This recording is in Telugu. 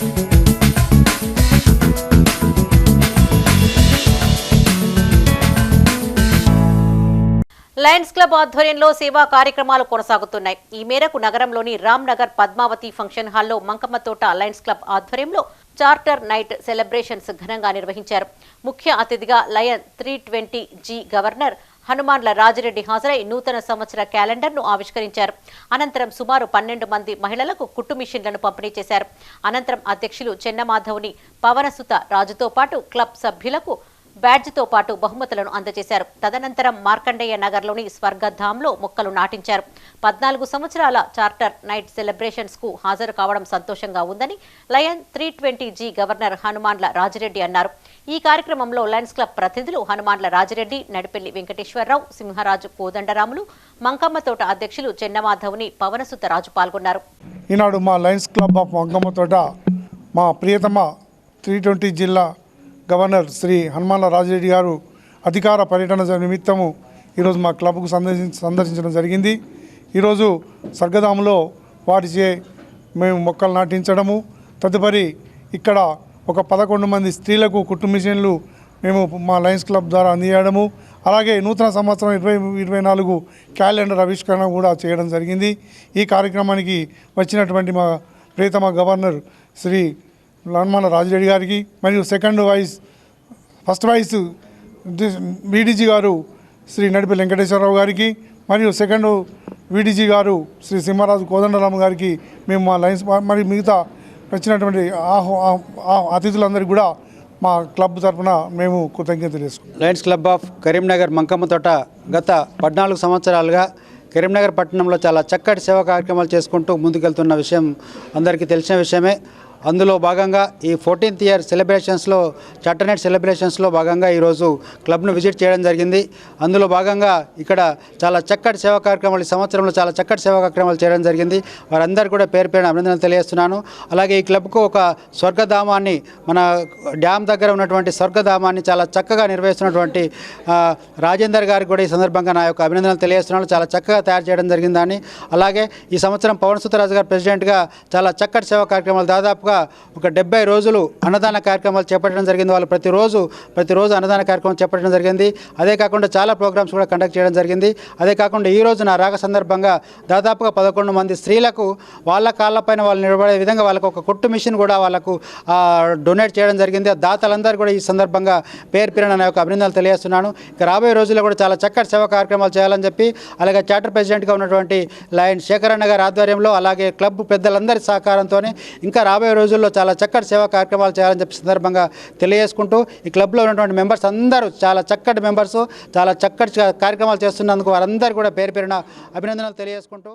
లయన్స్ క్లబ్ ఆధ్వర్యంలో సేవా కార్యక్రమాలు కొనసాగుతున్నాయి. ఈ మేరకు నగరంలోని రామ్ నగర్ పద్మావతి ఫంక్షన్ హాల్లో మంకమ్మ తోట లయన్స్ క్లబ్ ఆధ్వర్యంలో చార్టర్ నైట్ సెలబ్రేషన్స్ ఘనంగా నిర్వహించారు. ముఖ్య అతిథిగా lion three twenty G governor Hanumanla Rajireddy హాజరై నూతన సంవత్సర క్యాలెండర్ను ఆవిష్కరించారు. అనంతరం సుమారు పన్నెండు మంది మహిళలకు కుట్టు మిషన్లను పంపిణీ చేశారు. అనంతరం అధ్యక్షులు చెన్నమాధవుని పవనసుత రాజుతో పాటు క్లబ్ సభ్యులకు బ్యాడ్జ్తో పాటు బహుమతులను అందజేశారు. తదనంతరం మార్కండేయ నగర్లోని స్వర్గధాంలో మొక్కలు నాటించారు. పద్నాలుగు సంవత్సరాల చార్టర్ నైట్ సెలబ్రేషన్స్కు హాజరు కావడం సంతోషంగా ఉందని lion three twenty G governor Hanumanla Rajireddy అన్నారు. ఈ కార్యక్రమంలో లయన్స్ క్లబ్ ప్రతినిధులు హనుమాన్ల రాజరెడ్డి నడిపెల్లి వెంకటేశ్వరరావు సింహరాజు కోదండరాములు మంకమ్మ తోట అధ్యక్షులు చెన్నమాధవుని పవనసుత రాజు పాల్గొన్నారు. ఈనాడు మా లయన్స్ క్లబ్ ఆఫ్ మంకమ్మతోట మా ప్రియతమ త్రీ ట్వంటీ జిల్లా గవర్నర్ శ్రీ హనుమాన్ల రాజరెడ్డి గారు అధికార పర్యటన నిమిత్తము ఈరోజు మా క్లబ్కు సందర్శించ సందర్శించడం జరిగింది. ఈరోజు స్వర్గధామంలో వాటిచే మేము మొక్కలు నాటించడము తదుపరి ఇక్కడ ఒక పదకొండు మంది స్త్రీలకు కుట్టు మిషన్లు మేము మా లయన్స్ క్లబ్ ద్వారా అందియడము. అలాగే నూతన సంవత్సరం ఇరవై ఇరవై నాలుగు క్యాలెండర్ ఆవిష్కరణ కూడా చేయడం జరిగింది. ఈ కార్యక్రమానికి వచ్చినటువంటి మా ప్రియతమ గవర్నర్ శ్రీ లన్మల రాజిరెడ్డి గారికి మరియు second vice first vice BDG గారు శ్రీ నడిపి వెంకటేశ్వరరావు గారికి మరియు సెకండ్ వీడీజీ గారు శ్రీ సింహరాజు కోదండరామ గారికి మేము మా లైన్స్ మరియు మిగతా వచ్చినటువంటి అతిథులందరికీ కూడా మా క్లబ్ తరఫున మేము కృతజ్ఞతలు తెలుసుకుంటాం lions club of Karimnagar Mankamma Thota గత పద్నాలుగు సంవత్సరాలుగా కరీంనగర్ పట్టణంలో చాలా చక్కటి సేవా కార్యక్రమాలు చేసుకుంటూ ముందుకెళ్తున్న విషయం అందరికీ తెలిసిన విషయమే. అందులో భాగంగా ఈ ఫోర్టీన్త్ ఇయర్ సెలబ్రేషన్స్లో చట్టనెట్ సెలబ్రేషన్స్లో భాగంగా ఈరోజు క్లబ్ను విజిట్ చేయడం జరిగింది. అందులో భాగంగా ఇక్కడ చాలా చక్కటి సేవా కార్యక్రమాలు ఈ సంవత్సరంలో చాలా చక్కటి సేవా కార్యక్రమాలు చేయడం జరిగింది. వారందరూ కూడా పేరు పేరున అభినందనలు తెలియజేస్తున్నాను. అలాగే ఈ క్లబ్కు ఒక స్వర్గధామాన్ని మన డ్యామ్ దగ్గర ఉన్నటువంటి స్వర్గధామాన్ని చాలా చక్కగా నిర్వహిస్తున్నటువంటి రాజేందర్ గారికి కూడా ఈ సందర్భంగా నా యొక్క అభినందనలు తెలియజేస్తున్నాను. చాలా చక్కగా తయారు చేయడం జరిగిందని అలాగే ఈ సంవత్సరం పవన్ సుతరాజు గారు ప్రెసిడెంట్గా చాలా చక్కటి సేవా కార్యక్రమాలు దాదాపుగా ఒక డెబ్బై రోజులు అన్నదాన కార్యక్రమాలు చేపట్టడం జరిగింది. వాళ్ళు ప్రతిరోజు ప్రతిరోజు అన్నదాన కార్యక్రమం చేపట్టడం జరిగింది. అదే కాకుండా చాలా ప్రోగ్రామ్స్ కూడా కండక్ట్ చేయడం జరిగింది. అదే కాకుండా ఈ రోజు నా రాక సందర్భంగా దాదాపుగా పదకొండు మంది స్త్రీలకు వాళ్ళ కాళ్ళపైన వాళ్ళు నిలబడే విధంగా వాళ్ళకు ఒక కొట్టు మిషన్ కూడా వాళ్ళకు డొనేట్ చేయడం జరిగింది. ఆ దాతలందరూ కూడా ఈ సందర్భంగా పేరు పేరున నా యొక్క అభినందనలు తెలియజేస్తున్నాను. ఇక రాబోయే రోజుల్లో కూడా చాలా చక్కటి సేవా కార్యక్రమాలు చేయాలని చెప్పి అలాగే చార్టర్ ప్రెసిడెంట్గా ఉన్నటువంటి లయన్ శేఖరన్న గారి ఆధ్వర్యంలో అలాగే క్లబ్ పెద్దలందరి సహకారంతోనే ఇంకా రాబోయే రోజుల్లో చాలా చక్కటి సేవా కార్యక్రమాలు చేయాలని చెప్పి సందర్భంగా తెలియజేసుకుంటూ ఈ క్లబ్లో ఉన్నటువంటి మెంబర్స్ అందరూ చాలా చక్కటి మెంబర్స్ చాలా చక్కటి కార్యక్రమాలు చేస్తున్నందుకు వారందరూ కూడా పేరు పేరున అభినందనలు తెలియజేసుకుంటూ